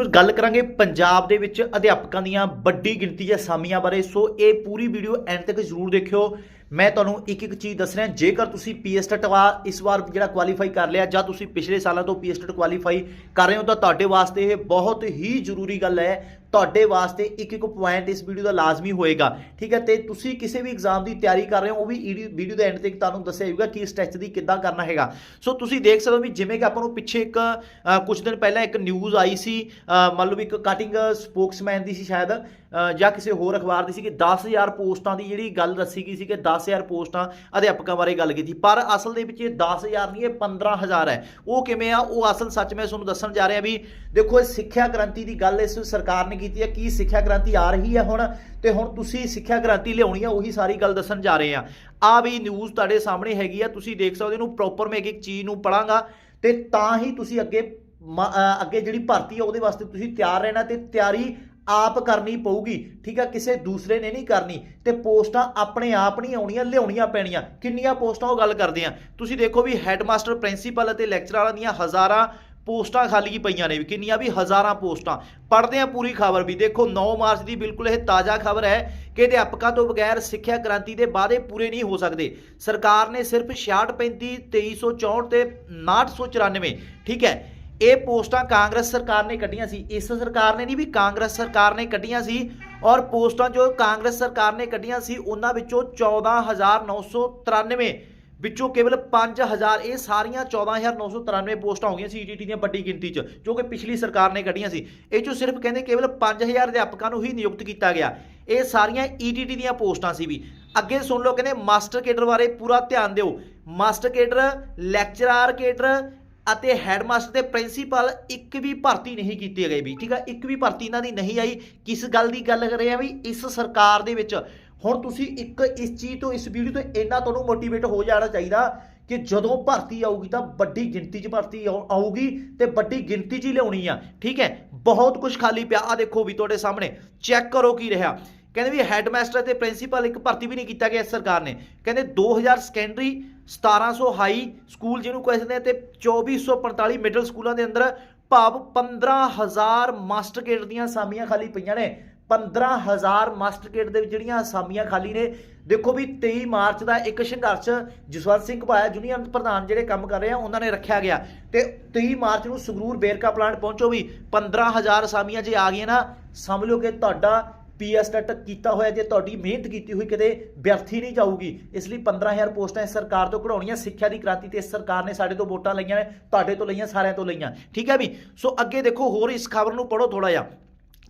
ਅੱਜ ਗੱਲ ਕਰਾਂਗੇ ਪੰਜਾਬ ਦੇ ਵਿੱਚ ਅਧਿਆਪਕਾਂ ਦੀਆਂ ਵੱਡੀ ਗਿਣਤੀ ਜਾਂ ਅਸਾਮੀਆਂ ਬਾਰੇ। ਸੋ ਇਹ ਪੂਰੀ ਵੀਡੀਓ ਐਂਡ ਤੱਕ ਜ਼ਰੂਰ ਦੇਖਿਓ। ਮੈਂ ਤੁਹਾਨੂੰ ਇੱਕ ਇੱਕ ਚੀਜ਼ ਦੱਸ ਰਿਹਾ ਜੇਕਰ ਤੁਸੀਂ ਪੀਐਸਟਟ ਵਾ ਇਸ ਵਾਰ ਜਿਹੜਾ ਕੁਆਲੀਫਾਈ ਕਰ ਲਿਆ ਜਾਂ ਤੁਸੀਂ ਪਿਛਲੇ ਸਾਲਾਂ ਤੋਂ ਪੀਐਸਟਟ ਕੁਆਲੀਫਾਈ ਕਰ ਰਹੇ ਹੋ ਤਾਂ ਤੁਹਾਡੇ ਵਾਸਤੇ ਇਹ ਬਹੁਤ ਹੀ ਜ਼ਰੂਰੀ ਗੱਲ ਹੈ। ਤੁਹਾਡੇ ਵਾਸਤੇ ਇੱਕ ਇੱਕ ਪੁਆਇੰਟ ਇਸ ਵੀਡੀਓ ਦਾ ਲਾਜ਼ਮੀ ਹੋਏਗਾ ਠੀਕ ਹੈ? ਤੇ ਤੁਸੀਂ ਕਿਸੇ ਵੀ ਐਗਜ਼ਾਮ ਦੀ ਤਿਆਰੀ ਕਰ ਰਹੇ ਹੋ ਉਹ ਵੀ ਵੀਡੀਓ ਦੇ ਐਂਡ ਤੇ ਤੁਹਾਨੂੰ ਦੱਸਿਆ ਜਾਊਗਾ ਕਿ ਇਸ ਦੀ ਕਿੱਦਾਂ ਕਰਨਾ ਹੈਗਾ। ਸੋ ਤੁਸੀਂ ਦੇਖ ਸਕਦੇ ਹੋ ਵੀ ਜਿਵੇਂ ਕਿ ਆਪਾਂ ਨੂੰ ਪਿੱਛੇ ਇੱਕ ਅ, ਕੁਝ ਦਿਨ ਪਹਿਲਾਂ ਇੱਕ ਨਿਊਜ਼ ਆਈ ਸੀ ਅ, ਮੰਨ ਲਓ ਵੀ ਇੱਕ ਕਟਿੰਗ ਸਪੋਕਸਮੈਨ ਦੀ ਸੀ ਸ਼ਾਇਦ ਜਾਂ ਕਿਸੇ ਹੋਰ ਅਖਬਾਰ ਦੀ ਸੀ ਕਿ 10000 ਪੋਸਟਾਂ ਦੀ ਜਿਹੜੀ ਗੱਲ ਦੱਸੀ ਗਈ ਸੀ ਕਿ 10000 ਪੋਸਟਾਂ ਅਧਿਆਪਕਾਂ ਬਾਰੇ ਗੱਲ ਕੀਤੀ। ਪਰ ਅਸਲ ਦੇ ਵਿੱਚ ਇਹ 10000 ਨਹੀਂ, ਇਹ 15000 ਹੈ। ਉਹ ਕਿਵੇਂ ਆ? ਉਹ ਅਸਲ ਸੱਚ ਮੈਂ ਤੁਹਾਨੂੰ ਦੱਸਣ ਜਾ ਰਿਹਾ ਵੀ ਦੇਖੋ, ਇਹ ਸਿੱਖਿਆ ਕ੍ਰਾਂਤੀ ਦੀ ਗੱਲ ਇਸ ਸਰਕਾਰ ਨੇ ਕੀਤੀ ਹੈ। ਕੀ ਸਿੱਖਿਆ ਕ੍ਰਾਂਤੀ ਆ ਰਹੀ ਹੈ ਹੁਣ? ਤੇ ਹੁਣ ਤੁਸੀਂ ਸਿੱਖਿਆ ਕ੍ਰਾਂਤੀ ਲਿਆਉਣੀ ਆ ਉਹੀ ਸਾਰੀ ਗੱਲ ਦੱਸਣ ਜਾ ਰਹੇ ਆ। ਆ ਵੀ ਨਿਊਜ਼ ਤੁਹਾਡੇ ਸਾਹਮਣੇ ਹੈਗੀ ਆ, ਤੁਸੀਂ ਦੇਖ ਸਕਦੇ ਹੋ, ਇਹਨੂੰ ਪ੍ਰੋਪਰ ਮੈਂ ਇੱਕ ਇੱਕ ਚੀਜ਼ ਨੂੰ ਪੜਾਂਗਾ ਤੇ ਤਾਂ ਹੀ ਤੁਸੀਂ ਅੱਗੇ ਮ- ਅੱਗੇ ਜਿਹੜੀ ਭਰਤੀ ਆ, ਉਹਦੇ ਵਾਸਤੇ ਤੁਸੀਂ ਤਿਆਰ ਰਹਿਣਾ ਤੇ ਤਿਆਰੀ ਆਪ ਕਰਨੀ ਪਊਗੀ, ਠੀਕ ਆ, ਕਿਸੇ ਦੂਸਰੇ ਨੇ ਨਹੀਂ ਕਰਨੀ, ਤੇ ਪੋਸਟਾਂ ਆਪਣੇ ਆਪ ਨਹੀਂ ਆਉਣੀਆਂ, ਲਿਆਉਣੀਆਂ ਪੈਣੀਆਂ। ਕਿੰਨੀਆਂ ਪੋਸਟਾਂ ਉਹ ਗੱਲ ਕਰਦੇ ਆ? ਤੁਸੀਂ ਦੇਖੋ ਵੀ ਹੈੱਡਮਾਸਟਰ ਪ੍ਰਿੰਸੀਪਲ ਅਤੇ ਲੈਕਚਰਾਰਾਂ ਦੀਆਂ ਹਜ਼ਾਰਾਂ ਪੋਸਟਾਂ ਖਾਲੀ ਪਈਆਂ ਨੇ ਵੀ, ਕਿੰਨੀਆਂ ਵੀ ਹਜ਼ਾਰਾਂ ਪੋਸਟਾਂ। ਪੜ੍ਹਦੇ ਆ ਪੂਰੀ ਖਬਰ ਵੀ, ਦੇਖੋ 9 ਮਾਰਚ ਦੀ ਬਿਲਕੁਲ ਇਹ ਤਾਜ਼ਾ ਖਬਰ ਹੈ ਕਿ ਅਧਿਆਪਕਾਂ ਤੋਂ ਬਗੈਰ ਸਿੱਖਿਆ ਕ੍ਰਾਂਤੀ ਦੇ ਵਾਅਦੇ ਪੂਰੇ ਨਹੀਂ ਹੋ ਸਕਦੇ। ਸਰਕਾਰ ਨੇ ਸਿਰਫ 6635 2364 ਤੇ 5994 ਠੀਕ ਹੈ ਇਹ ਪੋਸਟਾਂ ਕਾਂਗਰਸ ਸਰਕਾਰ ਨੇ ਕੱਢੀਆਂ ਸੀ। ਇਸ ਸਰਕਾਰ ਨੇ ਨਹੀਂ ਵੀ ਕਾਂਗਰਸ ਸਰਕਾਰ ਨੇ ਕੱਢੀਆਂ ਸੀ ਔਰ ਪੋਸਟਾਂ ਜੋ ਕਾਂਗਰਸ ਸਰਕਾਰ ਨੇ ਕੱਢੀਆਂ ਸੀ, ਉਹਨਾਂ ਵਿੱਚੋਂ 14993 ਵਿੱਚੋਂ ਕੇਵਲ 5000 ਇਹ ਸਾਰੀਆਂ 14993 ਪੋਸਟਾਂ ਹੋ ਗਈਆਂ ਸੀ ਈਟੀਟੀ ਦੀਆਂ ਵੱਡੀ ਗਿਣਤੀ 'ਚ, ਜੋ ਕਿ ਪਿਛਲੀ ਸਰਕਾਰ ਨੇ ਕੱਢੀਆਂ ਸੀ। ਇਹ 'ਚੋਂ ਸਿਰਫ ਕਹਿੰਦੇ ਕੇਵਲ 5000 ਅਧਿਆਪਕਾਂ ਨੂੰ ਹੀ ਨਿਯੁਕਤ ਕੀਤਾ ਗਿਆ। ਇਹ ਸਾਰੀਆਂ ਈਟੀਟੀ ਦੀਆਂ ਪੋਸਟਾਂ ਸੀ ਵੀ। ਅੱਗੇ ਸੁਣ ਲਓ ਕਹਿੰਦੇ ਮਾਸਟਰ ਕੇਡਰ ਬਾਰੇ ਪੂਰਾ ਧਿਆਨ ਦਿਓ। ਮਾਸਟਰ ਕੇਡਰ, ਲੈਕਚਰਾਰ ਕੇਡਰ ਅਤੇ ਹੈਡਮਾਸਟਰ ਤੇ ਪ੍ਰਿੰਸੀਪਲ ਇੱਕ ਵੀ ਭਰਤੀ ਨਹੀਂ ਕੀਤੀ ਗਈ ਵੀ, ਠੀਕ ਆ? ਇੱਕ ਵੀ ਭਰਤੀ ਇਹਨਾਂ ਦੀ ਨਹੀਂ ਆਈ। ਕਿਸ ਗੱਲ ਦੀ ਗੱਲ ਕਰ ਰਹੇ ਆ ਵੀ ਇਸ ਸਰਕਾਰ ਦੇ ਵਿੱਚ, ਹੁਣ ਤੁਸੀਂ ਇੱਕ ਇਸ ਚੀਜ਼ ਤੋਂ, ਇਸ ਵੀਡੀਓ ਤੋਂ ਇੰਨਾ ਤੁਹਾਨੂੰ ਮੋਟੀਵੇਟ ਹੋ ਜਾਣਾ ਚਾਹੀਦਾ ਕਿ ਜਦੋਂ ਭਰਤੀ ਆਊਗੀ ਤਾਂ ਵੱਡੀ ਗਿਣਤੀ 'ਚ ਭਰਤੀ ਆਊਗੀ ਤੇ ਵੱਡੀ ਗਿਣਤੀ 'ਚ ਹੀ ਲਿਆਉਣੀ ਆ, ਠੀਕ ਹੈ? ਬਹੁਤ ਕੁਝ ਖਾਲੀ ਪਿਆ। ਆ ਦੇਖੋ ਵੀ ਤੁਹਾਡੇ ਸਾਹਮਣੇ, ਚੈੱਕ ਕਰੋ ਕੀ ਰਿਹਾ। ਕਹਿੰਦੇ ਵੀ ਹੈਡਮਾਸਟਰ ਤੇ ਪ੍ਰਿੰਸੀਪਲ ਇੱਕ ਭਰਤੀ ਵੀ ਨਹੀਂ ਕੀਤਾ ਗਿਆ ਇਸ ਸਰਕਾਰ ਨੇ। ਕਹਿੰਦੇ 2000 ਸੈਕੰਡਰੀ 1700 ਹਾਈ ਸਕੂਲ ਜਿਹਨੂੰ ਕਹਿੰਦੇ ਆ ਤੇ 2445 ਮਿਡਲ ਸਕੂਲਾਂ ਦੇ ਅੰਦਰ ਭਾਵ 15000 ਮਾਸਟਰ ਕੇਡਰ ਦੀਆਂ ਅਸਾਮੀਆਂ ਖਾਲੀ ਪਈਆਂ ਨੇ। 15000 ਮਾਸਟਰ ਕੇਡਰ ਦੇ ਵਿੱਚ ਜਿਹੜੀਆਂ ਅਸਾਮੀਆਂ ਖਾਲੀ ਨੇ, ਦੇਖੋ ਵੀ 23 ਮਾਰਚ ਦਾ ਇੱਕ ਸੰਘਰਸ਼ ਜਸਵੰਤ ਸਿੰਘ ਭਾਇਆ ਯੂਨੀਅਨ ਪ੍ਰਧਾਨ ਜਿਹੜੇ ਕੰਮ ਕਰ ਰਹੇ ਆ, ਉਹਨਾਂ ਨੇ ਰੱਖਿਆ ਗਿਆ। ਤੇ 23 ਮਾਰਚ ਨੂੰ ਸੰਗਰੂਰ ਬੇਰਕਾ ਪਲਾਂਟ ਪਹੁੰਚੋ ਵੀ 15000 ਅਸਾਮੀਆਂ ਜੇ ਆ ਗਈਆਂ ਨਾ, ਸਮਝ ਲਓ ਕਿ ਤੁਹਾਡਾ ਪੀਐਸ ਟੈਟ ਕੀਤਾ ਹੋਇਆ ਜੇ ਤੁਹਾਡੀ ਮਿਹਨਤ ਕੀਤੀ ਹੋਈ ਕਿਤੇ ਵਿਅਰਥੀ ਨਹੀਂ ਜਾਊਗੀ, ਇਸ ਲਈ 15000 ਪੋਸਟਾਂ ਇਸ ਸਰਕਾਰ ਤੋਂ ਕਢਾਉਣੀਆਂ, ਸਿੱਖਿਆ ਦੀ ਕ੍ਰਾਂਤੀ ਤੇ ਇਸ ਸਰਕਾਰ ਨੇ ਸਾਡੇ ਤੋਂ ਵੋਟਾਂ ਲਈਆਂ ਨੇ, ਤੁਹਾਡੇ ਤੋਂ ਲਈਆਂ, ਸਾਰਿਆਂ ਤੋਂ ਲਈਆਂ। ਠੀਕ ਹੈ ਵੀ? ਸੋ ਅੱਗੇ ਦੇਖੋ, ਹੋਰ ਇਸ ਖਬਰ ਨੂੰ ਪੜੋ ਥੋੜਾ ਜਿਹਾ।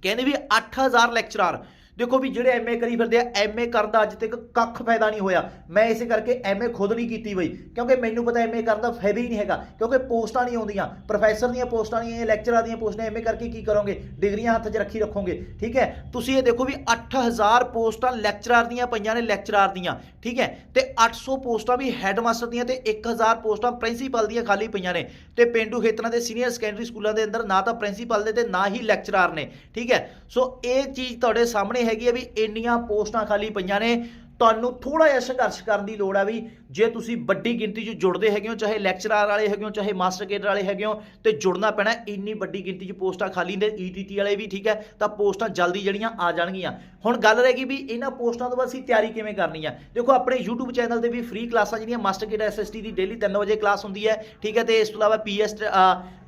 ਕਹਿੰਦੇ ਵੀ 8000 ਲੈਕਚਰਾਰ ਦੇਖੋ ਵੀ ਜਿਹੜੇ ਐਮਏ ਕਰੀ ਫਿਰਦੇ ਆ ਐਮਏ ਕਰਨ ਦਾ ਅੱਜ ਤੱਕ ਕੱਖ ਫਾਇਦਾ ਨਹੀਂ ਹੋਇਆ। ਮੈਂ ਇਸੇ ਕਰਕੇ ਐਮਏ ਖੁਦ ਨਹੀਂ ਕੀਤੀ ਬਈ। ਕਿਉਂਕਿ ਮੈਨੂੰ ਪਤਾ ਐਮਏ ਕਰਨ ਦਾ ਫਾਇਦਾ ਹੀ ਨਹੀਂ ਹੈਗਾ। ਕਿਉਂਕਿ ਪੋਸਟਾਂ ਨਹੀਂ ਆਉਂਦੀਆਂ। ਪ੍ਰੋਫੈਸਰ ਦੀਆਂ ਪੋਸਟਾਂ ਨਹੀਂ ਇਹ ਲੈਕਚਰਾਂ ਦੀਆਂ ਪੋਸਟਾਂ ਐਮਏ ਕਰਕੇ ਕੀ ਕਰੋਗੇ? ਡਿਗਰੀਆਂ ਹੱਥ 'ਚ ਰੱਖੀ ਰੱਖੋਗੇ। ਠੀਕ ਹੈ? ਤੁਸੀਂ ਇਹ ਦੇਖੋ ਵੀ 8000 ਪੋਸਟਾਂ ਲੈਕਚਰਰ ਦੀਆਂ ਪਈਆਂ ਨੇ, ਲੈਕਚਰਰ ਦੀਆਂ। ਠੀਕ ਹੈ? ਤੇ 800 ਪੋਸਟਾਂ ਵੀ ਹੈਡਮਾਸਟਰ ਦੀਆਂ ਤੇ 1000 ਪੋਸਟਾਂ ਪ੍ਰਿੰਸੀਪਲ ਦੀਆਂ ਖਾਲੀ ਪਈਆਂ ਨੇ। ਤੇ ਪਿੰਡੂ ਖੇਤਰਾਂ ਦੇ ਸੀਨੀਅਰ ਸੈਕੰਡਰੀ ਸਕੂਲਾਂ ਦੇ ਅੰਦਰ ਨਾ ਤਾਂ ਪ੍ਰਿੰਸੀਪਲ ਦੇ ਤੇ ਨਾ ਹੀ ਲੈਕਚਰਰ ਨੇ। ਠੀਕ ਹੈ? ਸੋ ਇਹ ਚੀਜ਼ ਤੁਹਾਡੇ ਸਾਹਮਣੇ ਹੈਗੀ ਹੈ ਵੀ ਇੰਨੀਆਂ ਪੋਸਟਾਂ ਖਾਲੀ ਪਈਆਂ ਨੇ। ਤੁਹਾਨੂੰ ਥੋੜਾ ਜਿਹਾ ਸੰਘਰਸ਼ ਕਰਨ ਦੀ ਲੋੜ ਆ ਵੀ ਜੇ ਤੁਸੀਂ ਵੱਡੀ ਗਿਣਤੀ 'ਚ ਜੁੜਦੇ ਹੈਗੇ ਹੋ, ਚਾਹੇ ਲੈਕਚਰਰ ਵਾਲੇ ਹੈਗੇ ਹੋ, ਚਾਹੇ ਮਾਸਟਰ ਕੇਡਰ ਵਾਲੇ ਹੈਗੇ ਹੋ, ਤੇ ਜੁੜਨਾ ਪੈਣਾ ਇੰਨੀ ਵੱਡੀ ਗਿਣਤੀ 'ਚ ਪੋਸਟਾਂ ਖਾਲੀ ਨੇ ਈਟੀਟੀ ਵਾਲੇ ਵੀ ਠੀਕ ਹੈ, ਤਾਂ ਪੋਸਟਾਂ ਜਲਦੀ ਜਿਹੜੀਆਂ ਆ ਜਾਣਗੀਆਂ। ਹੁਣ ਗੱਲ ਰਹਿ ਗਈ ਵੀ ਇਹਨਾਂ ਪੋਸਟਾਂ ਤੋਂ ਬਾਅਦ ਅਸੀਂ ਤਿਆਰੀ ਕਿਵੇਂ ਕਰਨੀ ਆ? ਦੇਖੋ, ਆਪਣੇ YouTube ਚੈਨਲ ਤੇ ਵੀ ਫ੍ਰੀ ਕਲਾਸਾਂ ਜਿਹੜੀਆਂ ਮਾਸਟਰ ਕੇਡਰ ਐਸਐਸਟੀ ਦੀ ਡੇਲੀ 3 ਵਜੇ ਕਲਾਸ ਹੁੰਦੀ ਹੈ, ਠੀਕ ਹੈ, ਤੇ ਇਸ ਤੋਂ ਇਲਾਵਾ ਪੀਐਸ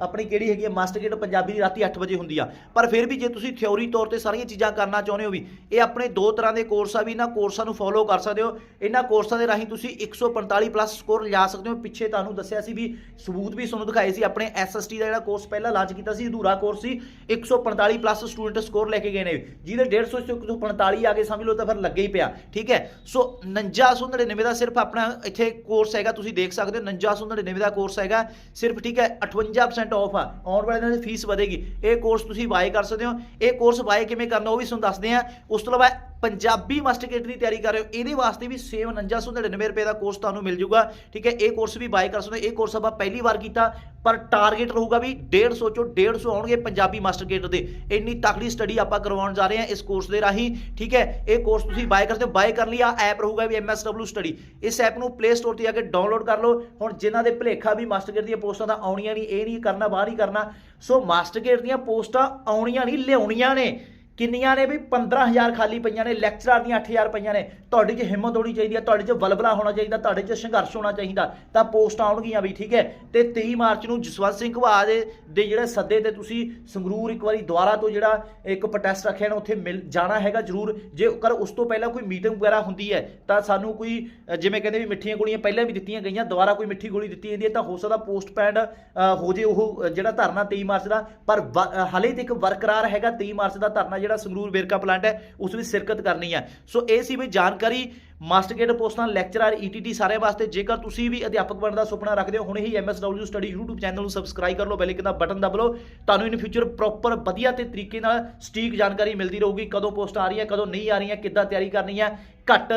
ਆਪਣੀ ਕਿਹੜੀ ਹੈਗੀ ਹੈ ਮਾਸਟਰ ਕੇਡਰ ਪੰਜਾਬੀ ਦੀ ਰਾਤੀ 8 ਵਜੇ ਹੁੰਦੀ ਆ। ਪਰ ਫਿਰ ਵੀ ਜੇ ਤੁਸੀਂ ਥਿਉਰੀ ਤੌਰ ਤੇ ਸਾਰੀਆਂ ਚੀਜ਼ਾਂ ਕਰਨਾ ਚਾਹੁੰਦੇ ਹੋ ਵੀ, ਇਹ ਆਪਣੇ ਦੋ ਤਰ੍ਹਾਂ ਦੇ ਕੋਰਸ ਆ ਵੀ ਇਹਨਾਂ ਕੋਰਸਾਂ ਨੂੰ ਫੋਲੋ ਕਰ ਸਕਦੇ ਹੋ। ਇਹਨਾਂ ਕੋਰਸਾਂ ਦੇ ਰਾਹੀਂ ਤੁਸੀਂ 145 ਪਲੱਸ ਸਕੋਰ ਲਿਜਾ ਸਕਦੇ ਹੋ। ਪਿੱਛੇ ਤੁਹਾਨੂੰ ਦੱਸਿਆ ਸੀ ਵੀ ਸਬੂਤ ਵੀ ਤੁਹਾਨੂੰ ਦਿਖਾਏ ਸੀ। ਆਪਣੇ ਐਸਐਸਟੀ ਦਾ ਜਿਹੜਾ ਕੋਰਸ ਪਹਿਲਾਂ ਲਾਂਚ ਕੀਤਾ ਸੀ, ਅਧੂਰਾ ਕੋਰਸ ਸੀ। 145 ਪਲੱਸ ਸਟੂਡੈਂਟ ਸਕੋਰ ਲੈ ਕੇ ਗਏ ਨੇ। ਜਿਹਦੇ 150 ਤੋਂ 145 ਆ ਕੇ ਸਮਝ ਲਓ, ਤਾਂ ਫਿਰ ਲੱਗੇ ਹੀ ਪਿਆ। ਠੀਕ ਹੈ? ਸੋ 4999 ਦਾ ਸਿਰਫ ਆਪਣਾ ਇੱਥੇ ਕੋਰਸ ਹੈਗਾ, ਤੁਸੀਂ ਦੇਖ ਸਕਦੇ ਹੋ। 4999 ਦਾ ਕੋਰਸ ਹੈਗਾ। ਸਿਰਫ, ਠੀਕ ਹੈ 58% ਆਫ ਆ। ਆਉਣ ਵਾਲੇ ਦਿਨਾਂ 'ਚ ਫੀਸ ਵਧੇਗੀ। ਇਹ ਕੋਰਸ ਤੁਸੀਂ ਬਾਏ ਕਰ ਸਕਦੇ ਹੋ। ਇਹ ਕੋਰਸ ਬਾਏ ਕਿਵੇਂ ਕਰਨਾ ਉਹ ਵੀ ਤੁਹਾਨੂੰ ਦੱਸਦੇ ਆ ਉਸ ਤੋਂ ਇਲਾਵਾ ਪੰਜਾਬੀ ਮਾਸਟਰ ਕੇਡਰ ਦੀ ਤਿਆਰੀ ਕਰ ਰਹੇ ਹੋ। ਇਹਦੇ ਵਾਸਤੇ ਵੀ ਸੇਮ 4999 ਰੁਪਏ ਦਾ ਕੋਰਸ ਤੁਹਾਨੂੰ ਮਿਲ ਜੂਗਾ। ਠੀਕ ਹੈ, ਇਹ ਕੋਰਸ ਵੀ ਬਾਏ ਕਰ ਸਕਦੇ ਹੋ। ਇਹ ਕੋਰਸ ਆਪਾਂ ਪਹਿਲੀ ਵਾਰ ਕੀਤਾ, ਪਰ ਟਾਰਗੇਟ ਰਹੂਗਾ ਵੀ 150 ਚੋਂ 150 ਆਉਣਗੇ ਪੰਜਾਬੀ ਮਾਸਟਰ ਕੇਡਰ ਦੇ। ਇੰਨੀ ਤਕੜੀ ਸਟੱਡੀ ਆਪਾਂ ਕਰਵਾਉਣ ਜਾ ਰਹੇ ਹਾਂ ਇਸ ਕੋਰਸ ਦੇ ਰਾਹੀਂ। ਠੀਕ ਹੈ, ਇਹ ਕੋਰਸ ਤੁਸੀਂ ਬਾਏ ਕਰਦੇ ਹੋ। ਬਾਏ ਕਰ ਲਈ ਆ ਐਪ ਰਹੂਗਾ ਵੀ MSW ਸਟੱਡੀ ਇਸ ਐਪ ਨੂੰ ਪਲੇ ਸਟੋਰ ਤੇ ਜਾ ਕੇ ਡਾਊਨਲੋਡ ਕਰ ਲਓ। ਹੁਣ ਜਿਨ੍ਹਾਂ ਦੇ ਭਲੇਖਾ ਵੀ ਮਾਸਟਰ ਕੇਡਰ ਦੀਆਂ ਪੋਸਟਾਂ ਤਾਂ ਆਉਣੀਆਂ ਨਹੀਂ, ਇਹ ਨਹੀਂ ਕਰਨਾ, ਬਾਹਰ ਹੀ ਕਰਨਾ। ਸੋ ਮਾਸਟਰ ਕੇਡਰ ਦੀਆਂ ਪੋਸਟਾਂ ਆਉਣੀਆਂ ਨਹੀਂ, ਲਿਆਉਣੀਆਂ ਨੇ। ਕਿੰਨੀਆਂ ਨੇ ਵੀ 15000 ਖਾਲੀ ਪਈਆਂ ਨੇ ਲੈਕਚਰਰ ਦੀਆਂ 8000 ਪਈਆਂ ਨੇ। ਤੁਹਾਡੇ 'ਚ ਹਿੰਮਤ ਹੋਣੀ ਚਾਹੀਦੀ ਹੈ ਤੁਹਾਡੇ 'ਚ ਬਲਬਲਾ ਹੋਣਾ ਚਾਹੀਦਾ ਤੁਹਾਡੇ 'ਚ ਸੰਘਰਸ਼ ਹੋਣਾ ਚਾਹੀਦਾ ਤਾਂ ਪੋਸਟ ਆਉਣਗੀਆਂ ਵੀ ਠੀਕ ਹੈ? ਤੇ 23 ਮਾਰਚ ਨੂੰ ਜਸਵੰਤ ਸਿੰਘ ਘਵਾ ਦੇ ਜਿਹੜੇ ਸੱਦੇ ਤੇ ਤੁਸੀਂ ਸੰਗਰੂਰ ਇੱਕ ਵਾਰੀ ਦੁਬਾਰਾ ਤੋਂ ਜਿਹੜਾ ਇੱਕ ਪ੍ਰੋਟੈਸਟ ਰੱਖਿਆ ਨਾ ਉੱਥੇ ਮਿਲ ਜਾਣਾ ਹੈਗਾ ਜ਼ਰੂਰ। ਜੇ ਕਰ ਉਸ ਤੋਂ ਪਹਿਲਾਂ ਕੋਈ ਮੀਟਿੰਗ ਵਗੈਰਾ ਹੁੰਦੀ ਹੈ ਤਾਂ ਸਾਨੂੰ ਕੋਈ ਜਿਵੇਂ ਕਹਿੰਦੇ ਵੀ ਮਿੱਠੀਆਂ ਗੋਲੀਆਂ ਪਹਿਲਾਂ ਵੀ ਦਿੱਤੀਆਂ ਗਈਆਂ ਦੁਬਾਰਾ ਕੋਈ ਮਿੱਠੀ ਗੋਲੀ ਦਿੱਤੀ ਜਾਂਦੀ ਹੈ ਤਾਂ ਹੋ ਸਕਦਾ ਪੋਸਟ ਪੈਂਡ ਹੋ ਜੇ ਉਹ ਜਿਹੜਾ ਧਰਨਾ 23 ਮਾਰਚ ਦਾ ਪਰ ਵ- ਅ, ਹਾਲੇ ਤੱਕ ਬਰਕਰਾਰ ਹੈਗਾ 23 ਮਾਰਚ ਦਾ ਧਰਨਾ ਜਿਹੜਾ ਸੰਗਰੂਰ ਵੇਰਕਾ ਪਲਾਂਟ ਹੈ, ਉਸ ਵਿੱਚ ਸ਼ਿਰਕਤ ਕਰਨੀ ਹੈ। ਸੋ ਇਹ ਸੀ ਵੀ ਜਾਣਕਾਰੀ ਮਾਸਟਰ ਗੇਟ ਪੋਸਟਾਂ ਲੈਕਚਰਰ ਈਟੀਟੀ ਸਾਰਿਆਂ ਵਾਸਤੇ। ਜੇਕਰ ਤੁਸੀਂ ਵੀ ਅਧਿਆਪਕ ਬਣਨ ਦਾ ਸੁਪਨਾ ਰੱਖਦੇ ਹੋ, ਹੁਣੇ ਹੀ MSW ਸਟੱਡੀ YouTube ਚੈਨਲ ਨੂੰ ਸਬਸਕ੍ਰਾਈਬ ਕਰ ਲਓ ਬੈਲ ਦਾ ਬਟਨ ਦਬ ਲਓ। ਤੁਹਾਨੂੰ ਇਨ ਫਿਊਚਰ ਪ੍ਰੋਪਰ ਵਧੀਆ ਤੇ ਤਰੀਕੇ ਨਾਲ ਸਟੀਕ ਜਾਣਕਾਰੀ ਮਿਲਦੀ ਰਹੂਗੀ, ਕਦੋਂ ਪੋਸਟ ਆ ਰਹੀ ਹੈ, ਕਦੋਂ ਨਹੀਂ ਆ ਰਹੀਆਂ ਕਿੱਦਾਂ ਤਿਆਰੀ ਕਰਨੀ ਹੈ, ਘੱਟ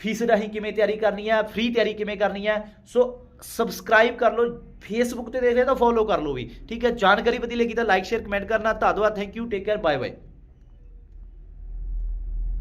ਫੀਸ ਰਾਹੀਂ ਕਿਵੇਂ ਤਿਆਰੀ ਕਰਨੀ ਹੈ ਫ੍ਰੀ ਤਿਆਰੀ ਕਿਵੇਂ ਕਰਨੀ ਹੈ। ਸੋ ਸਬਸਕ੍ਰਾਈਬ ਕਰ ਲਓ ਫੇਸਬੁੱਕ ਤੇ ਦੇਖ ਰਹੇ ਤਾਂ ਫੋਲੋ ਕਰ ਲਓ ਵੀ। ਠੀਕ ਹੈ, ਜਾਣਕਾਰੀ ਵਧੀਆ ਲੱਗੀ ਤਾਂ ਲਾਈਕ ਸ਼ੇਅਰ ਕਮੈਂਟ ਕਰਨਾ। ਧੰਨਵਾਦ thank you take care bye bye